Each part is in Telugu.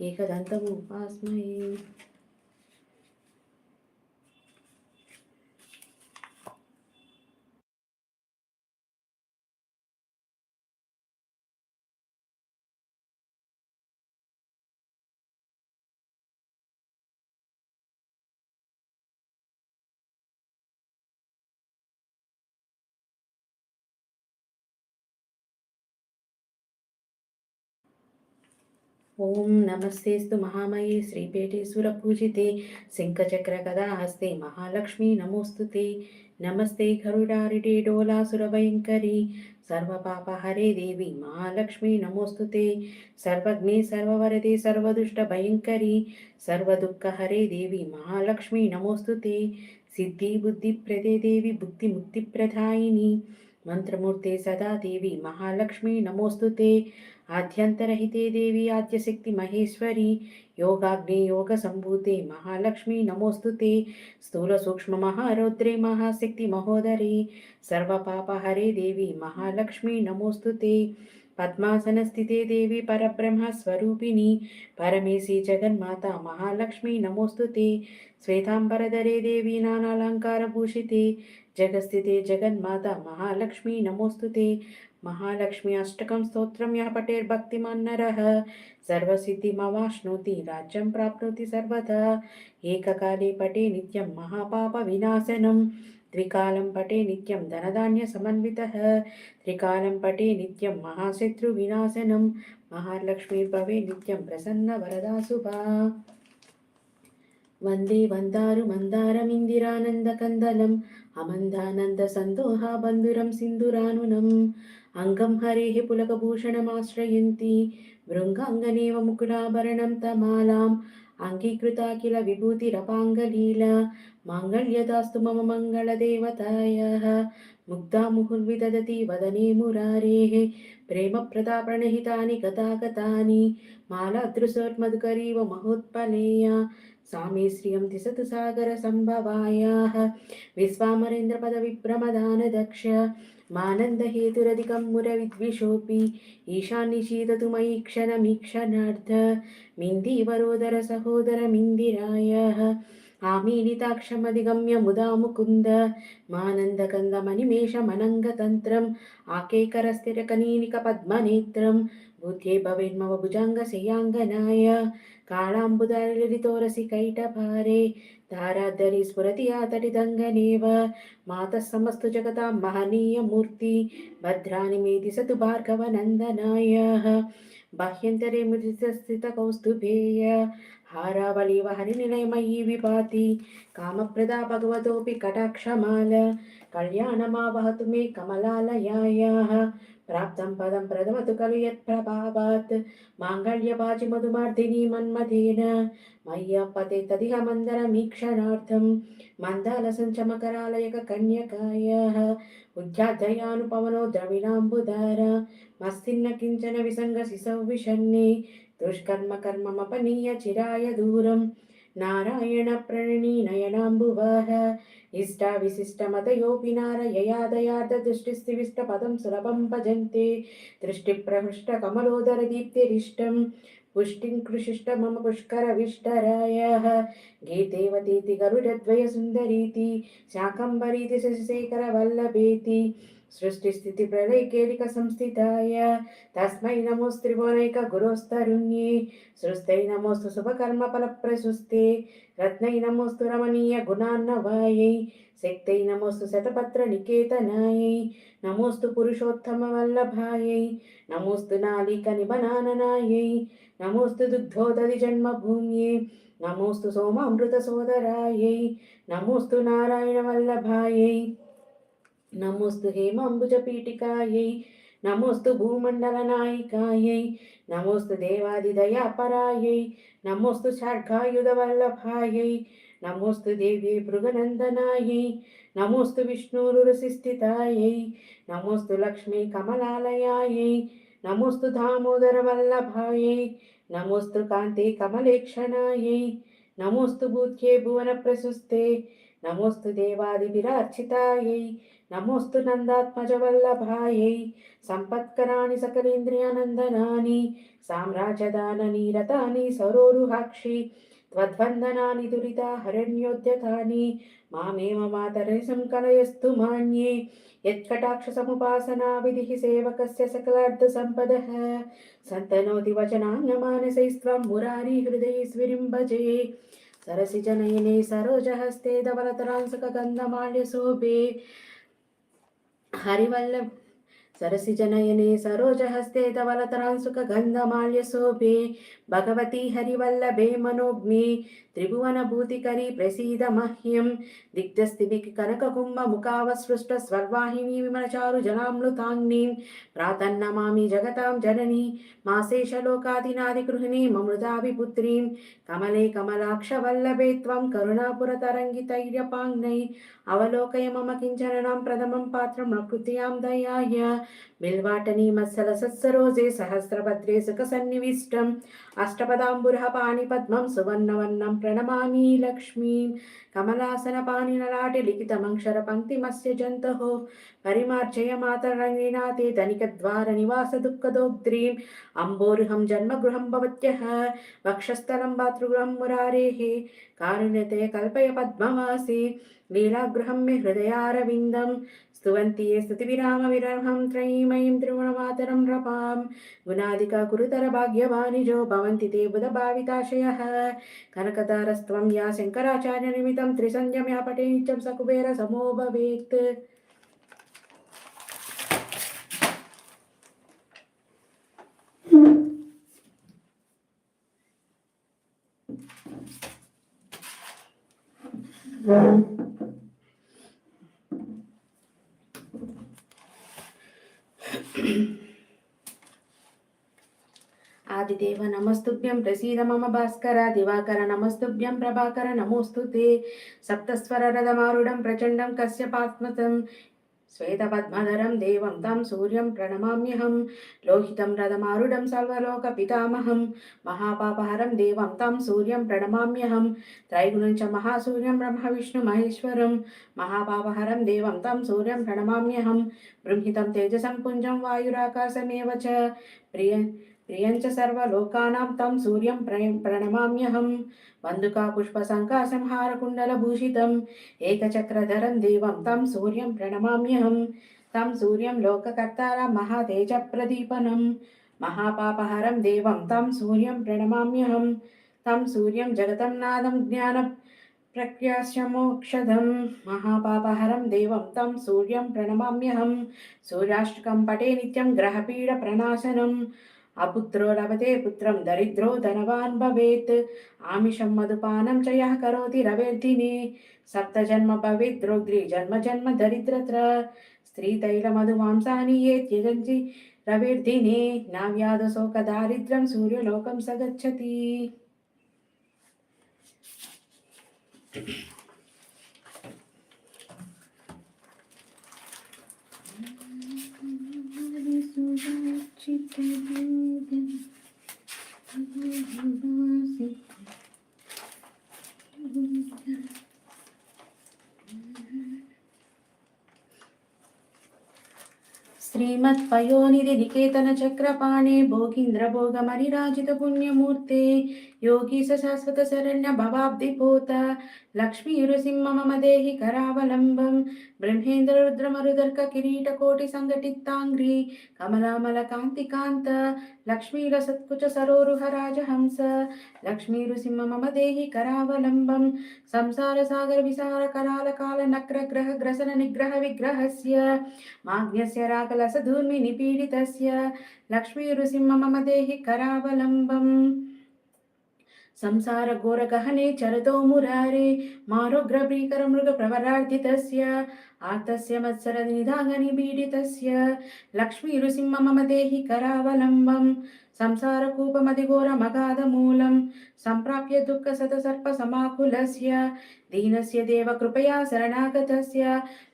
एकदन्तरूपास्मै ఓం నమస్తేస్తు మహామయే శ్రీపేటేశ్వర పూజితే శంఖచక్ర కదా హస్తే మహాలక్ష్మి నమోస్తుతే. నమస్తే గరుడారిడే డోలాసురభయంకరి సర్వపాప హరే దేవి మహాలక్ష్మి నమోస్తుతే. సర్వజ్ఞే సర్వవరదే సర్వదుష్ట భయంకరి సర్వదుఃఖ హరే దేవి మహాలక్ష్మి నమోస్తుతే. సిద్ధి బుద్ధి ప్రదే దేవి బుద్ధి ముక్తి ప్రధాయిని మంత్రమూర్తే సదాదేవి మహాలక్ష్మి నమోస్తుతే. ఆద్యంతరహితే దేవి ఆద్యశక్తి మహేశ్వరి. యోగాగ్ని యోగ సంభూతే మహాలక్ష్మి నమోస్తుతే. స్థూల సూక్ష్మ మహారౌద్రే మహాశక్తి మహోదరి. సర్వపాపహరే దేవి మహాలక్ష్మి నమోస్తుతే. పద్మాసన స్థితే దేవి పరబ్రహ్మ స్వరూపిణి. పరమేశి జగన్మాత మహాలక్ష్మి నమోస్తుతే. శ్వేతాంబరధరే దేవి నానాలంకారభూషితే జగస్థితే జగన్మాత మహాలక్ష్మి నమోస్తుతే. మహాలక్ష్మి అష్టకం స్తోత్రం యాపటేర్భక్తిమన్నరః సర్వసిద్ధిమవాప్నోతి రాజ్యం ప్రాప్నోతి సర్వదా. ఏకకాలే పటే నిత్యం మహాపాప వినాశనం. త్రికాలం పటే నిత్యం ధనధాన్య సమన్విత. త్రికాలం పటే నిత్యం మహాశత్రు వినాశనం. మహాలక్ష్మీ భవే నిత్యం ప్రసన్న వరదా శుభా. వందే వందారు మందారమిందిరానందకందలం అమందానంద సందోహ బంధురం సింధురానునం. అంగం హరే పులకభూషణమాశ్రయంతి. భృంగాంగనేవ ముకుడాభరణం తమాలాం. అంగీకృతాఖిల విభూతిరపాంగలీల. మాంగళ్యదాస్తు మమ మంగళదేవతాయ. ముగ్ధాముహుర్విదతి వదనే మురారే. ప్రేమ ప్రదా గతాగతాని. మాలాదృశోర్మధుకరీవ మహోత్పలేయ. సామే శ్రియం దిశతు సాగర సంభవాయా. విశ్వామరేంద్ర పద విభ్రమదాన దక్ష मानन्दहेतुरधिकं मुरविद्विषोऽपि ईशान्निशीदतु मयि क्षणमीक्षणार्थ मिन्दीवरोदरसहोदरमिन्दिरायाः आमीलिताक्षमधिगम्य मुदा मुकुन्द मानन्दकन्दमनिमेषमनङ्गतन्त्रम् आकेकरस्थिरकनीनिकपद्मनेत्रं बुद्धे भवेन्मव भुजङ्गशयाङ्गनाय काळाम्बुदलितोरसि कैटभारे ధారాధరి స్ఫురతి అతడి దంగనేవ. మాత సమస్తు జగత మహనీయమూర్తి భద్రాని మే దిశతు భార్గవనందనాయ బాహ్యంతరే ముదిత స్థిత కౌస్తుభేయ. హారావళీవ హరినిలయమయీ విపాతి కామప్రదా భగవతోపి కటాక్షమాల కళ్యాణమావహతు మే కమలాలయా ప్రాప్తం పదం ప్రథమతు ఖలు యత్ప్రభావాత్ మాంగళ్యవాచి మధుమార్దిని మన్మథేన మయ్యపతే తదిహ మందర మీక్షణార్థం మందాల మందాలసంచమకరాలయక కన్యకాయ ఉద్యాధయానుపవనో ద్రవిణాంబుధార మస్తిన్న కించన విసంగ శిశౌ విషన్నే దుష్కర్మ కర్మమపనీయ చిరాయ దూరం నారాయణ ప్రణని నయనాంబువాహ ఇష్టావిశిష్టమతయోపి నారయయాదయాద దృష్టిస్థివిష్ట పదం సులభం భజంతే దృష్టిప్రహృష్ట కమలోదర దీప్తిరిష్టం పుష్టిం కృషిష్ట మమ పుష్కరవిష్టరాయ గీతేవతీతి గరుడద్వయ సుందరీతి శాకంబరీతి శశిశేఖర వల్లభేతి सृष्टिस्थितिप्रलयकेलिकसंस्थिताय तस्मै नमोस्त्रिभुवनैक गुरोस्तरुण्ये सृष्टै नमोऽस्तु शुभकर्मफलप्रशुस्ते रत्नै नमोऽस्तु रमणीय गुणान्नवायै शक्त्यै नमोऽस्तु शतपत्रनिकेतनायै नमोऽस्तु पुरुषोत्तमवल्लभायै नमोऽस्तु नालिकनिबनाननायै नमोऽस्तु दुग्धोदधिजन्मभूम्यै नमोऽस्तु सोमामृतसोदरायै नमोऽस्तु नारायणवल्लभायै नमोऽस्तु हेमाम्बुजपीठिकायै नमोऽस्तु నమోస్తు హేమాంబుజపీఠికాయై నమోస్తు భూమండల నాయికాయై నమోస్తు దేవాదిదయాపరాయై నమోస్తు శార్ఘాయుధ వల్లభాయై నమోస్తు దేవి భృగనందనాయై నమోస్తు విష్ణురుసిస్థితాయై నమోస్తు లక్ష్మీ కమలాలయాయై నమోస్తు దామోదర వల్లభాయై నమోస్తు కాంతి కమలేక్షణాయై నమోస్తు భూత్యే భువన ప్రశుస్తే నమోస్తు దేవాది విరార్చితాయై నమోస్తు నందాత్మజవల్లభాయై సంపత్కరాణి సకలేంద్రియానందనాని సామ్రాజదానని రతాని సరోరుహాక్షి త్వద్వందనాని దురితా హరణ్యోద్యతాని మామేమ మాతరే సంకలయస్తు మాన్యే యత్కటాక్షసముపాసనా విధి సేవకస్య సకలార్థ సంపద సంతనోతి వచనాన్న మానసైస్త్వం మురారి హృదయ స్విరింభజే సరసి జనయనే సరోజహస్తే ధవలతరాంసక శోభే हरिवल्लभ सरसिजनयने सरोजहस्ते धवलतरांसुकगन्धमाल्यशोभे भगवती हरिवल्लभे मनोज्ञे त्रिभुवनभूतिकरी प्रसीद मह्यं दिग्धस्तिभिः कनककुम्भमुखावसृष्टस्वर्वाहिनी विमलचारु जनामृताङ्नीं प्रातन्नमामि जगतां जननी కమలే కమలాక్షవల్లభే త్వం కరుణాపురతరంగితైర్యపాంగ్నై అవలోకయ మమ కించరణాం ప్రథమం పాత్రం నృత్యాం దయాయ. మిల్వాటనీ మత్సల సత్సరోజే సహస్రభద్రే సుఖ సన్నివిష్టం. अष्टपदाम्बुरः पाणिपद्मं सुवर्णवर्णं प्रणमामि लक्ष्मीं। कमलासनपाणिनलाटे लिखितमक्षरपङ्क्तिमस्य जन्तुः परिमार्जय मातरङ्गिनाथे धनिकद्वारनिवासदुःखदोग्ध्रीम् अम्बोरुहं जन्मगृहं भवत्यः, वक्षस्थलं भातृगृहं मुरारेः, कारुण्यते कल्पय पद्मवासी लीलागृहं मे हृदयारविन्दम् स्तुवन्ति ये स्तुतिविरामविरहं त्रयीं मयीं त्रिगुणमातरं रपां गुणादिका कुरुतरभाग्यवानिजो भवन्ति ते बुधभाविताशयः। कनकतारस्त्वं या शङ्कराचार्यनिमित्तं त्रिसंज्ञम्या पटे नित्यं स कुबेरसमो भवेत्। Yeah. నమస్తుభ్యం ప్రసీద మమ భాస్కర దివాకర నమస్తుభ్యం ప్రభాకర నమోస్తుతే సప్తస్వర రథమారుడం ప్రచండం కశ్యపాత్మతం శ్వేతపద్మధరం దేవం తం సూర్యం ప్రణమామ్యహం లోహితం రథమారుడం సర్వలోక పితామహం మహాపాపహరం దేవం తం సూర్యం ప్రణమామ్యహం త్రైగుణంచ మహాసూర్యం బ్రహ్మ విష్ణు మహేశ్వరం మహాపాపహరం దేవం తం సూర్యం ప్రణమామ్యహం బృంహితం తేజసం పుంజం వాయురాకాశమేవ ప్రియ ప్రియంచ సర్వలోకానాం తం సూర్యం ప్రణమామ్యహం. వందుకా పుష్పసంకాసంహారకుండలభూషితం ఏకచక్రధరం దేవం తం సూర్యం ప్రణమామ్యహం. తం సూర్యం లోకకర్తార మహాతేజ ప్రదీపనం మహాపాపహరం దేవం తం సూర్యం ప్రణమామ్యహం. తం సూర్యం జగతం నాదం జ్ఞాన ప్రఖ్యాస్యమోక్షదం మహాపాపహరం దేవం తం సూర్యం ప్రణమామ్యహం. సూర్యాష్టకం పటే నిత్యం గ్రహపీడ ప్రణాశనం. అపుత్రో లభతే పుత్రం దరిద్రో ధనవాన్ భవేత్. ఆమిషం మధుపానం చ యः కరోతి రవేర్ధిని సప్తజన్మ భవిద్రోగ్రి జన్మ జన్మ దరిద్రత్ర. స్త్రీతైల మధుమాంసాని ఏ త్యజంతి రవేర్ధిని నా వ్యాధశోక దారిద్ర్యం సూర్యలోకం సగచ్చతి. Thank you. श्रीमत्पयोनिधि निकेतनचक्रपाणे भोगीन्द्रभोगमरिराजितपुण्यमूर्ते योगीश शाश्वत शरण्य भवाब्धिभूत लक्ष्मीरुसिंह मम देहि करावलम्बं ब्रह्मेन्द्र रुद्रमरुदर्क किरीटकोटिसङ्घटिताङ्घ्रि कमलामलकान्तिकान्त लक्ष्मीरसत्कुच सरोरुहराजहंस लक्ष्मीरुसिंह मम देहि करावलम्बं संसारसागरविसार करालकालनक्रग्रह ग्रसन निग्रह विग्रहस्य माग्न्यस्य रागलसधूर्मि निपीडितस्य लक्ष्मीरुसिंह मम देहि करावलम्बम् సంసార ఘోర గహనే చరతో మురారే మారోగ్ర భీకర మృగ ప్రవరార్జితస్య ఆర్తస్య మత్సర నిధాగని పీడితస్య. లక్ష్మీ నృసింహ మమ దేహి కరావలంబం సంసార కూపమది ఘోర మగాధ మూలం సంప్రాప్య దుఃఖ సత సర్ప సమాకులస్య. దీనస్య దేవ కృపయా శరణాగతస్య.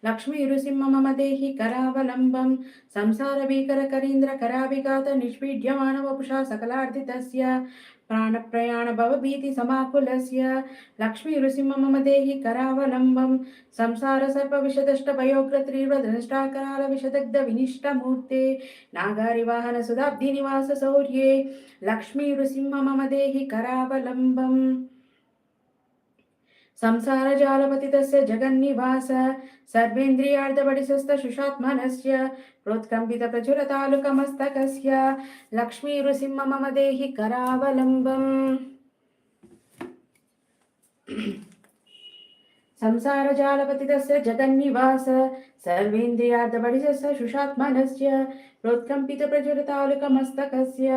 లక్ష్మీ నృసింహ మమ దేహి కరావలంబం సంసార భీకర కరీంద్ర కరాభిఘాత నిష్పీడ్యమానవపుషా సకలార్దితస్య निष्पीड्यमानवपुषा सकलार्थितस्य प्राणप्रयाणभवभीतिसमाकुलस्य लक्ष्मीनृसिंह मम देहि करावलम्बं संसारसर्पविषदष्टभयोग्रतीव्रदृष्टाकरालविषदग्धविनिष्टमूर्ते नागारिवाहनसुधाब्धिनिवासशौर्ये लक्ष्मीनृसिंह मम देहि करावलम्बम् संसारजालपतितस्य जगन्निवास सर्वेन्द्रियार्धपडिशस्तशुषात्मनस्य प्रोत्कम्पितप्रचुरतालुकमस्तकस्य लक्ष्मीनृसिंह मम देहि करावलम्बम्। जगन्निवास सर्वेन्द्रियार्धपडिशस्य शुषात्मनस्य प्रोत्कम्पितप्रचुरतालुकमस्तकस्य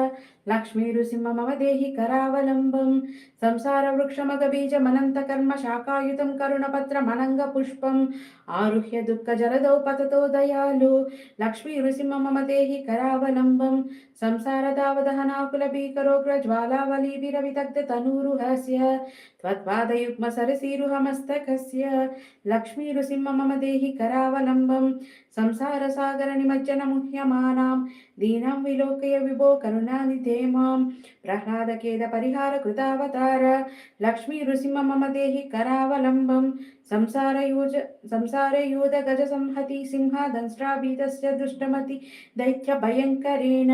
लक्ष्मीनृसिंह मम देहि करावलम्बं संसारवृक्षमगबीजमनन्तकर्म शाखायुतं करुणपत्रमनङ्गपुष्पम् आरुह्य दुःखजलदौ पततो दयालु लक्ष्मीनृसिंह मम देहि करावलम्बं संसारदावदहनाकुलभीकरोग्रज्वालावलीभिरविदग्धतनूरुहस्य त्वत्पादयुग्मसरसीरुहमस्तकस्य लक्ष्मीनृसिंह मम देहि करावलम्बं संसारसागरनिमज्जनमुह्यमानां दीनां विलोकय विभो करुणानिधे मां प्रह्लादखेदपरिहारकृतावतार लक्ष्मीनृसिंह मम देहि करावलम्बं संसारयूज संसारयूधगजसंहति सिंहादंष्ट्राभीतस्य दुष्टमति दैत्यभयङ्करेण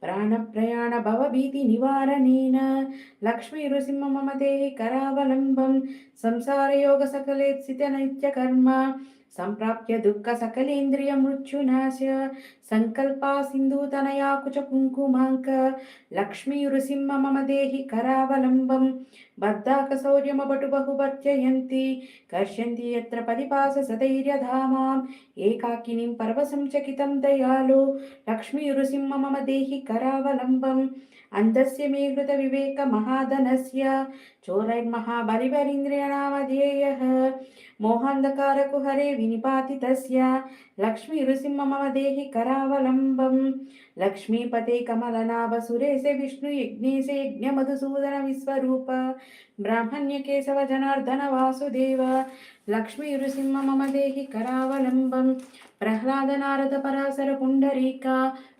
प्राणप्रयाणभवभीतिनिवारणेन लक्ष्मीनृसिंह मम देहि करावलम्बं संसारयोगसकलेत्सितनैत्यकर्म सम्प्राप्य दुःखसकलेन्द्रियमृत्युनाश सङ्कल्पा सिन्धुतनया कुचकुङ्कुमाङ्क लक्ष्मीनृसिंह मम देहि करावलम्बं बद्धाकशौर्यमपटु बहुवर्जयन्ति कर्षन्ति यत्र परिपास सधैर्यधामाम् एकाकिनीं परवशं चकितं दयालु लक्ष्मीनृसिंह मम देहि करावलम्बम् अन्धस्य मे कृतविवेकमहाधनस्य चोरैर्महाबलिवरीन्द्रियणामधेयः मोहान्धकारकुहरे विनिपातितस्य लक्ष्मीनृसिंह मम देहि శ్రీరావలంబం లక్ష్మీపతే కమలనాభ సురేశే విష్ణు యజ్ఞేశే యజ్ఞ మధుసూదన విశ్వరూప. బ్రాహ్మణ్య కేశవ జనార్దన వాసుదేవ. లక్ష్మీ నృసింహ మమ దేహి కరావలంబం. ప్రహ్లాద నారద పరాశర పుండరీక.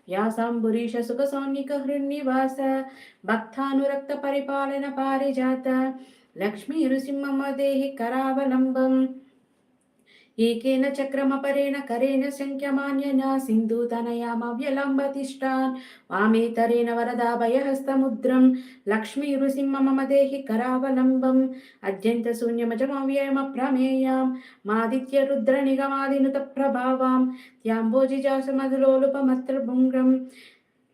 వ్యాసాంబురీష సుఖ సౌన్నిక హృన్నివాస. భక్తానురక్త పరిపాలన పారిజాత. లక్ష్మీ నృసింహ మమ దేహి కరావలంబం. ఏకేన చక్రమపరేణ కరేణ సంఖ్యమాన్యన సింధూతనయామ వ్యలంబతిష్టాన్. వామేతరేణ వరదాభయహస్తముద్రం లక్ష్మీ నృసింహ మమ దేహి కరావలంబం. అద్యంత శూన్యమజమవ్యయమ ప్రమేయాం మాదిత్య రుద్ర నిగమాదినుత ప్రభావాం. త్యాంబోజి త్యాంబోజిజాసమధులోలుపమత్రభుంగ్రం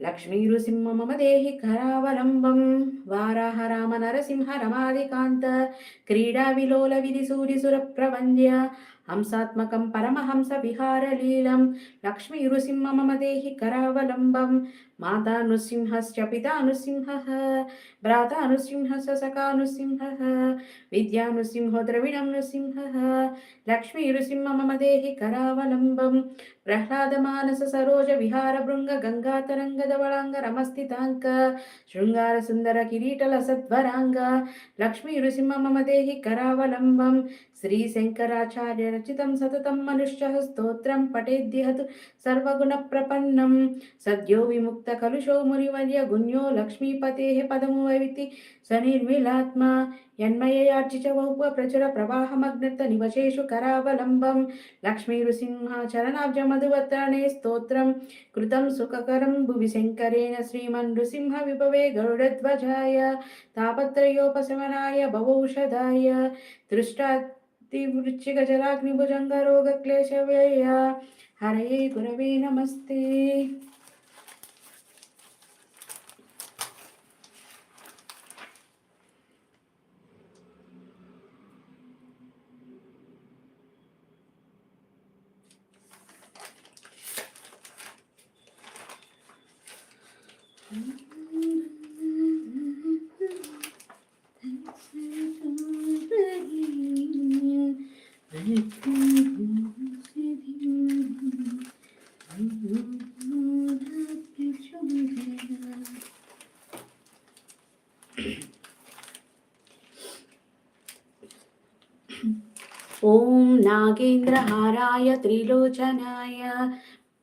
లక్ష్మీ నృసింహ మమ దేహి కరావలంబం. వారాహ రామ నరసింహ రమాదికాంత. క్రీడా విలోల విధి సూరి సుర ప్రవంద్య హంసాత్మకం పరమహంస విహారలీలం. లక్ష్మీ మమ దేహి కరావలంబం. మాతా నృసింహస్య పితా నృసింహ భ్రాత నృసింహ సఖా నృసింహ విద్యా నృసింహో ద్రవిణం నృసింహ లక్ష్మీ నృసింహ మమ దేహి కరావలంబం ప్రహ్లాదమానస సరోజ విహార భృంగ గంగాతరంగదవళాంగ రమస్థితాంక శృంగార సుందర కిరీటల సద్వరాంగ లక్ష్మీ నృసింహ మమ దేహి కరావలంబం శ్రీ శంకరాచార్య రచితం సతతం మనుష్య స్తోత్రం పఠేద్యహతు సర్వగుణ ప్రపన్నం సద్యో విముక్త ಮುಕ್ತ ಕಲುಷೋ ಮುರಿವರ್ಯ ಗುಣ್ಯೋ ಲಕ್ಷ್ಮೀಪತೇ ಪದಮು ವೈವಿತಿ ಸ ನಿರ್ಮಿಲಾತ್ಮ ಯನ್ಮಯಾರ್ಚಿತ ವೌವ ಪ್ರಚುರ ಪ್ರವಾಹಮಗ್ನತ್ತ ನಿವಶೇಷು ಕರಾವಲಂಬಂ ಲಕ್ಷ್ಮೀರುಸಿಂಹ ಚರಣಾಬ್ಜ ಮಧುವತ್ತರಣೆ ಸ್ತೋತ್ರಂ ಕೃತಂ ಸುಖಕರಂ ಭುವಿ ಶಂಕರೇಣ ಶ್ರೀಮನ್ ನೃಸಿಂಹ ವಿಭವೇ ಗರುಡಧ್ವಜಾಯ ತಾಪತ್ರಯೋಪಶಮನಾಯ ಬವೌಷಧಾಯ ದೃಷ್ಟಾ तिवृश्चिकजलाग्निभुजङ्गरोगक्लेशव्यय हरये गुरवे नमस्ते ॐ नागेन्द्रहाराय त्रिलोचनाय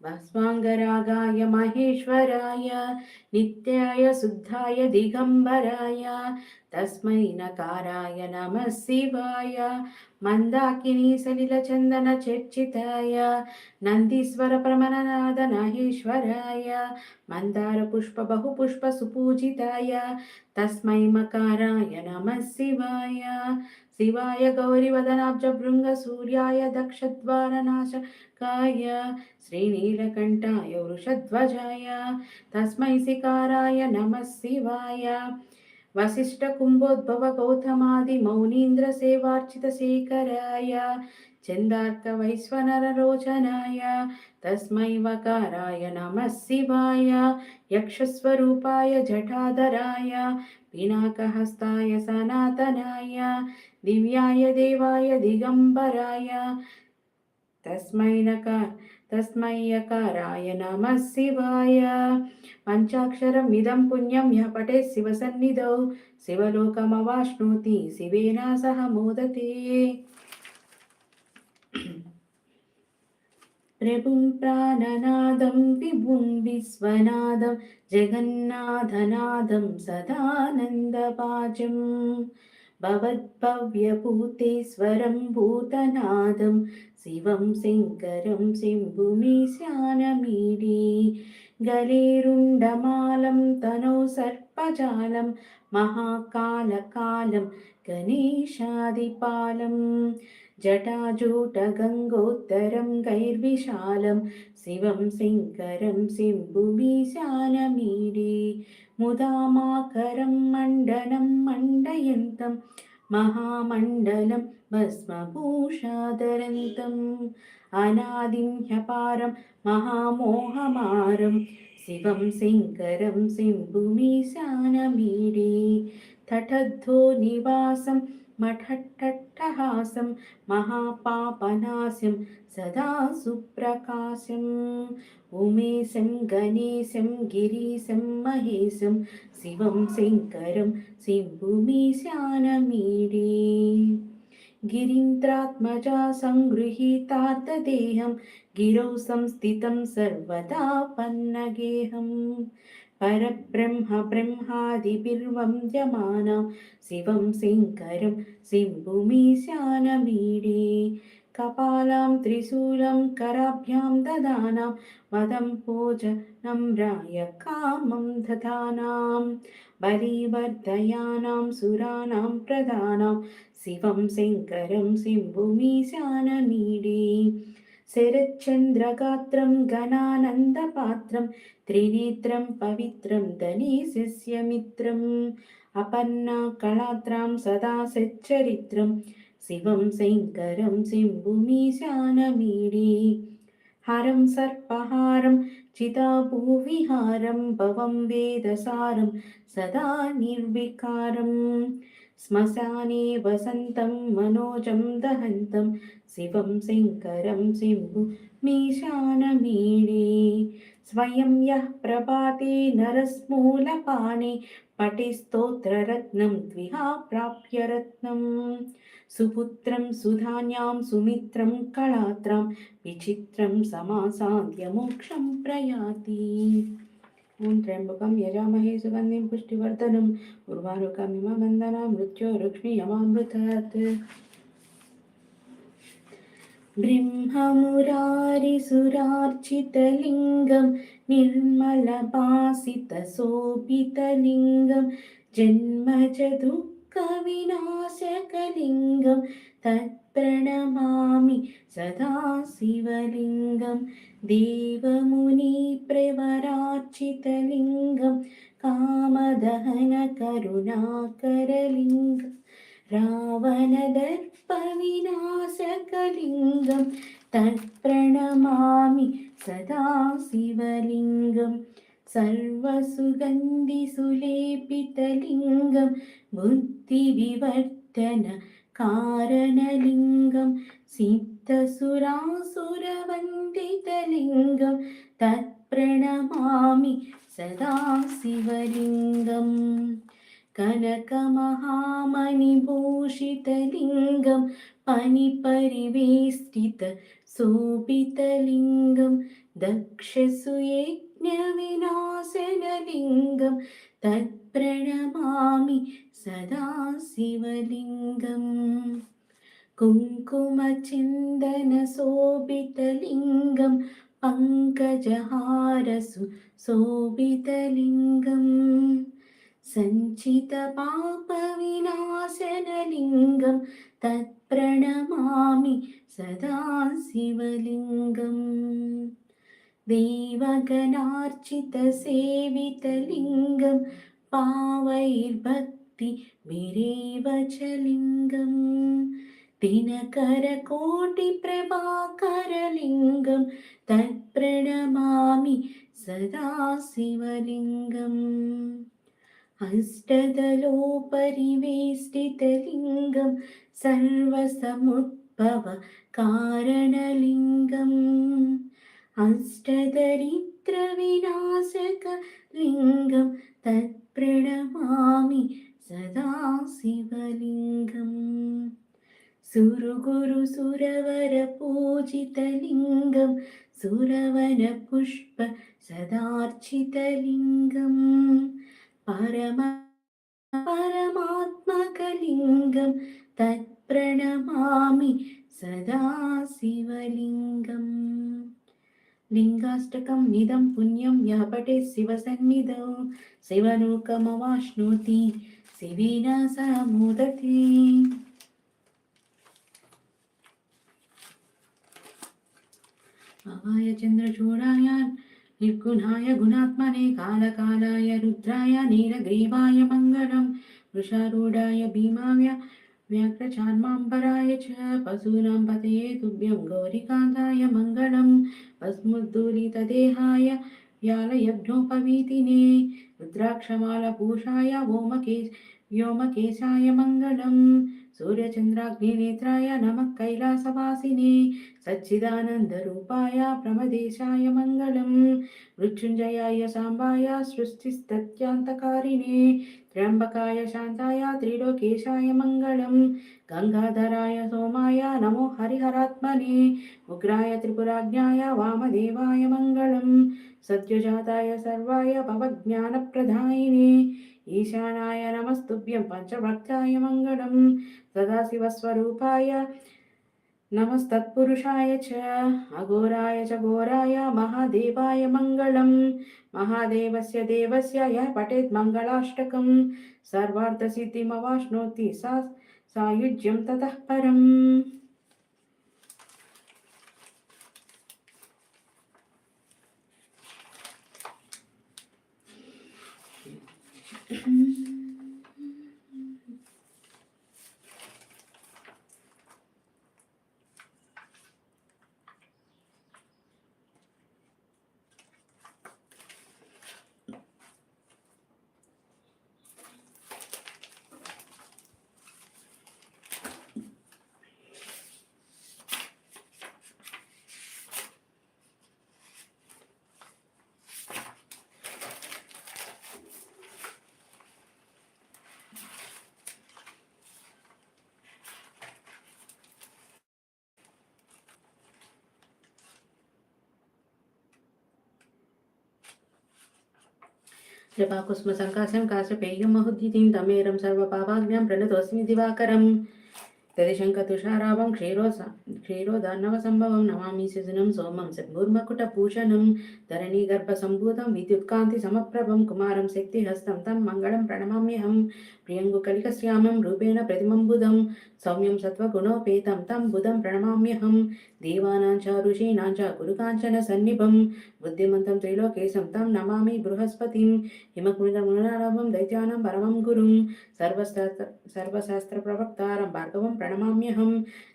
भस्माङ्गरागाय महेश्वराय नित्याय शुद्धाय दिगम्बराय తస్మై నకారాయ నమ శివాయ. మందాకిని సలిలచందన చర్చితాయ. నందీశ్వర ప్రమననాద నాగేశ్వరాయ మందార పుష్ప బహు పుష్ప సుపూజితాయ. తస్మై మకారాయ నమ శివాయ. శివాయ గౌరీవదనాబ్జ భృంగ సూర్యాయ దక్షద్వారనాశకాయ శ్రీనీలకంఠాయ వృషధ్వజాయ. తస్మై శికారాయ నమ శివాయ. वसिष्ठकुम्भोद्भव गौतमादिमौनीन्द्रसेवार्चितशेखराय चन्दार्कवैश्वनररोचनाय तस्मै वकाराय नमः शिवाय यक्षस्वरूपाय जटाधराय पिनाकहस्ताय सनातनाय दिव्याय देवाय दिगम्बराय तस्मै नकार తస్మయ్యకారాయ నమ శివాయ పంచాక్షరం ఇదం పుణ్యం యః పటే శివసన్నిధౌ శివలోకమవాష్ణోతి శివేన సహ మోదతే ప్రభుం ప్రాణనాదం విభుం విశ్వనాదం జగన్నాథనాదం సదానందపాచం భవద్భవ్యభూతేశ్వరం భూతనాదం शिवं शिङ्करं सिंभुमि श्यानमीडी गलेरुण्डमालं तनो सर्पजालं महाकालकालं गणेशादिपालं जटाजूटगङ्गोत्तरं गैर्विशालं शिवं शिङ्करं सिंहमि श्यानमिडी मुदा माकरं मण्डनं मण्डयन्तं महामण्डनं భస్మభూషాదరంతం అనాదిం హ్యపారం మహామోహమారం శివం శంకరం శింభుమీశానమీడే తటద్ధో నివాసం మఠట్టట్టహాసం మహాపాపనాశం సదా సుప్రకాశం ఉమేశం గణేశం గిరీశం మహేశం శివం శంకరం శింభుమీశానమీడే गिरीन्द्रात्मजा सङ्गृहीतार्थदेहं गिरौ संस्थितं सर्वदा पन्नगेहं परब्रह्म ब्रह्मादिभिर्वन्द्यमानं शिवं शङ्करं सिंभुमीशानमीडे कपालां त्रिशूलं कराभ्यां ददानां मदं भोजनं राय कामं दधानां। बलिवर्धयानां सुराणां प्रदानां శివం శంకరం శింభుమీశానమీడే శరచ్చంద్రగాత్రం గణానందపాత్రం త్రినేత్రం పవిత్రం ధనీ శిష్యమిత్రం అపన్నా కళాత్రాం సదా సచ్చరిత్రం శివం శంకరం శింభుమీశానమీడే హరం సర్పహారం చితాభూవిహారం భవం వేదసారం సదా నిర్వికారం శ్మశానే వసంతం మనోజం దహంతం శివం శంకరం శింభు మీశానమీడే స్వయం యః ప్రభాతే నరస్మూలపానే పటి స్తోత్రరత్నం ద్విహా ప్రాప్య రత్నం. సుపుత్రం సుధాన్యాం సుమిత్రం కళాత్రం విచిత్రం సమాసాద్య మోక్షం ప్రయాతి. ॐ त्र्यम्बकं यजामहे सुगन्धिं पुष्टिवर्धनम् उर्वारुकमिम वन्दना मृत्योरुक्ष्मियमामृतात् ब्रह्ममुरारिसुरार्चितलिङ्गं निर्मलभासितशोभितलिङ्गं जन्मज दुःखविनाशकलिङ्गं तत्प्रणमामि सदा शिवलिङ्गं देवमुनिप्रवरार्चितलिङ्गं कामदहनकरुणाकरलिङ्गं रावणदर्पविनाशकलिङ्गं तत्प्रणमामि सदा शिवलिङ्गं सर्वसुगन्धिसुलेपितलिङ्गं बुद्धिविवर्धन कारणलिङ्गं सिद्धसुरासुरवन्दितलिङ्गं तत्प्रणमामि सदा शिवलिङ्गम् कनकमहामणिभूषितलिङ्गं पनिपरिवेष्टित शोभितलिङ्गं दक्षसुयज्ञविनाशनलिङ्गं तत्प्रणमामि सदा शिवलिङ्गम् कुङ्कुमचिन्दनशोभितलिङ्गं पङ्कजहारसु शोभितलिङ्गम् सञ्चितपापविनाशनलिङ्गं तत्प्रणमामि सदा शिवलिङ्गम् देवगणार्चितसेवितलिङ्गं पावैर्भक्तिभिरेव च लिङ्गम् दिनकरकोटिप्रभाकरलिङ्गं तत्प्रणमामि सदा शिवलिङ्गम् अष्टदलोपरिवेष्टितलिङ्गं सर्वसमुद्भवकारणलिङ्गम् अष्टदरिद्रविनाशकलिङ्गं तत्प्रणमामि सदा शिवलिङ्गम् सुरगुरुसुरवरपूजितलिङ्गं सुरवनपुष्प सदार्चितलिङ्गम् परम परमात्मकलिङ्गं तत्प्रणमामि सदा शिवलिङ्गम् लिङ्गाष्टकं निदं पुण्यं यः पठे शिवसन्निधौ शिवलोकमवाश्नोति शिवेन सह मोदते भवाय चन्द्रचूडाय निर्गुणाय गुणात्मने कालकालाय, रुद्राय नीलग्रीवाय मङ्गलं वृषारूढाय भीमाय व्याघ्रचार्माम्बराय च पशूनां पतये तुभ्यं गौरिकान्ताय मङ्गलं भस्मुद्दूलितदेहाय व्यालयज्ञोपवीतिने रुद्राक्षमालभूषाय ओमके व्योमकेशाय मङ्गलं सूर्यचन्द्राग्निनेत्राय नमः कैलासवासिने सच्चिदानन्दरूपाय प्रमदेशाय मङ्गलं मृत्युञ्जयाय साम्बाय सृष्टिस्तत्यान्तकारिणे त्र्यम्बकाय शान्ताय त्रिलोकेशाय मङ्गलं गङ्गाधराय सोमाय नमो हरिहरात्मने उग्राय त्रिपुराज्ञाय वामदेवाय मङ्गलं सद्योजाताय सर्वाय ఈశానాయ నమస్తుభ్యం పంచభక్తాయ మంగళం సదాశివస్వరూపాయ నమస్తత్పురుషాయ చ అఘోరాయ చ ఘోరాయ మహాదేవాయ మంగళం మహాదేవస్య దేవస్య య పఠేత్ మంగళాష్టకం సర్వార్థసిద్ధిమవాప్నోతి సా సాయుజ్యం తతః పరం 嗯哼 परम् जपाकुस्मसङ्काशं काशपेयं महुद्युतिं तमेरं सर्वपापाज्ञां प्रणतोऽस्मि दिवाकरम्। तदिशङ्कतुषारावं क्षीरोस क्षीरोदानवसम्भवं नमामि शिशुनं सोमं धरणीगर्भसम्भूतं विद्युत्कान्तिसमप्रभं कुमारं शक्तिहस्तं तं मङ्गलं प्रणमाम्यहं ప్రియంగు కలిక శ్యామం రూపేణ ప్రతిమం బుధం సౌమ్యం సత్వగుణోపేతం తం బుధం ప్రణమామ్యహం దేవానాంచ ఋషీనాంచ గురుకాంచన సన్నిభం బుద్ధిమంతం త్రిలోకేశం తం నమామి బృహస్పతి హిమకుణితగుణారభం దైత్యానం పరమం గురుం సర్వశాస్త్ర ప్రవక్తారం భార్గవం ప్రణమామ్యహం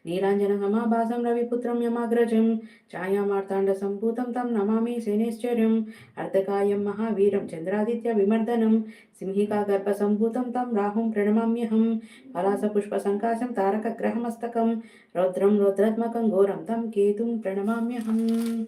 నీలాంజన హమాభాసం రవిపుత్రం యమాగ్రజం ఛాయామార్తాండ సంభూతం తం నమామి సేనేశ్వర్యం అర్ధకాయం మహావీరం చంద్రాదిత్య విమర్దనం सिंहिकागर्भसम्भूतं तं राहुं प्रणमाम्यहं पलासपुष्पसङ्काशं तारकग्रहमस्तकं रौद्रं रौद्रात्मकं घोरं तं केतुं प्रणमाम्यहम्।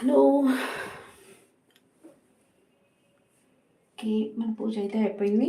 హలో ఓకే మన పూజ అయితే అయిపోయింది